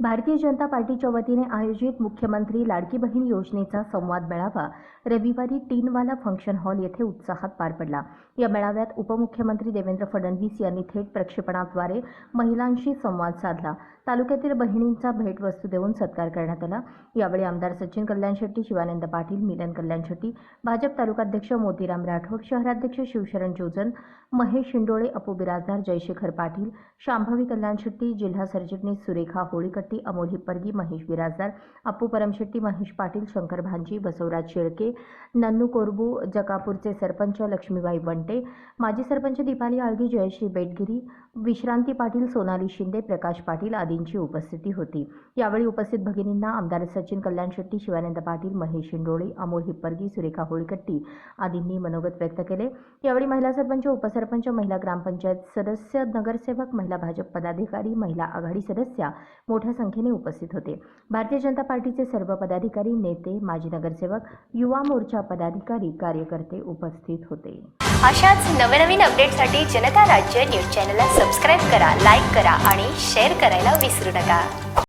भारतीय जनता पार्टीच्या वतीने आयोजित मुख्यमंत्री लाडकी बहीण योजनेचा संवाद मेळावा रविवारी टीनवाला फंक्शन हॉल येथे उत्साहात पार पडला. या मेळाव्यात उपमुख्यमंत्री देवेंद्र फडणवीस यांनी थेट प्रक्षेपणाद्वारे महिलांशी संवाद साधला. तालुक्यातील बहिणींचा भेटवस्तू देऊन सत्कार करण्यात आला. यावेळी आमदार सचिन कल्याण शेट्टी शिवानंद पाटील मिलन कल्याण शेट्टी भाजप तालुकाध्यक्ष मोतीराम राठोड शहराध्यक्ष शिवशरण जोजन महेश शिंडोळे अपू बिराजदार जयशेखर पाटील शांभवी कल्याण शेट्टी जिल्हा सरचिटणीस सुरेखा शेट्टी अमोल हिप्परगी महेश बिराजदार अप्पू परमशेट्टी महेश पाटील शंकर भांजी बसवराज शेळके नन्नू कोरबू जकापूरचे सरपंच लक्ष्मीबाई वंटे माजी सरपंच दीपाली आळगी जयश्री बेटगिरी विश्रांती पाटील सोनाली शिंदे प्रकाश पाटील आदींची उपस्थिती होती. यावेळी उपस्थित भगिनींना आमदार सचिन कल्याण शेट्टी शिवानंद पाटील महेश शिंडोळे अमोल हिप्परगी सुरेखा होळकट्टी आदींनी मनोगत व्यक्त केले. यावेळी महिला सरपंच उपसरपंच महिला ग्रामपंचायत सदस्य नगरसेवक महिला भाजप पदाधिकारी महिला आघाडी सदस्या मोठ्या संख्येने उपस्थित होते. भारतीय जनता पार्टीचे सर्व पदाधिकारी नेते माजी नगरसेवक युवा मोर्चा पदाधिकारी कार्यकर्ते उपस्थित होते. अशाच नवनवीन अपडेटसाठी जनता राज्य न्यूज चॅनलला सबस्क्राईब करा लाईक करा आणि शेअर करायला विसरू नका.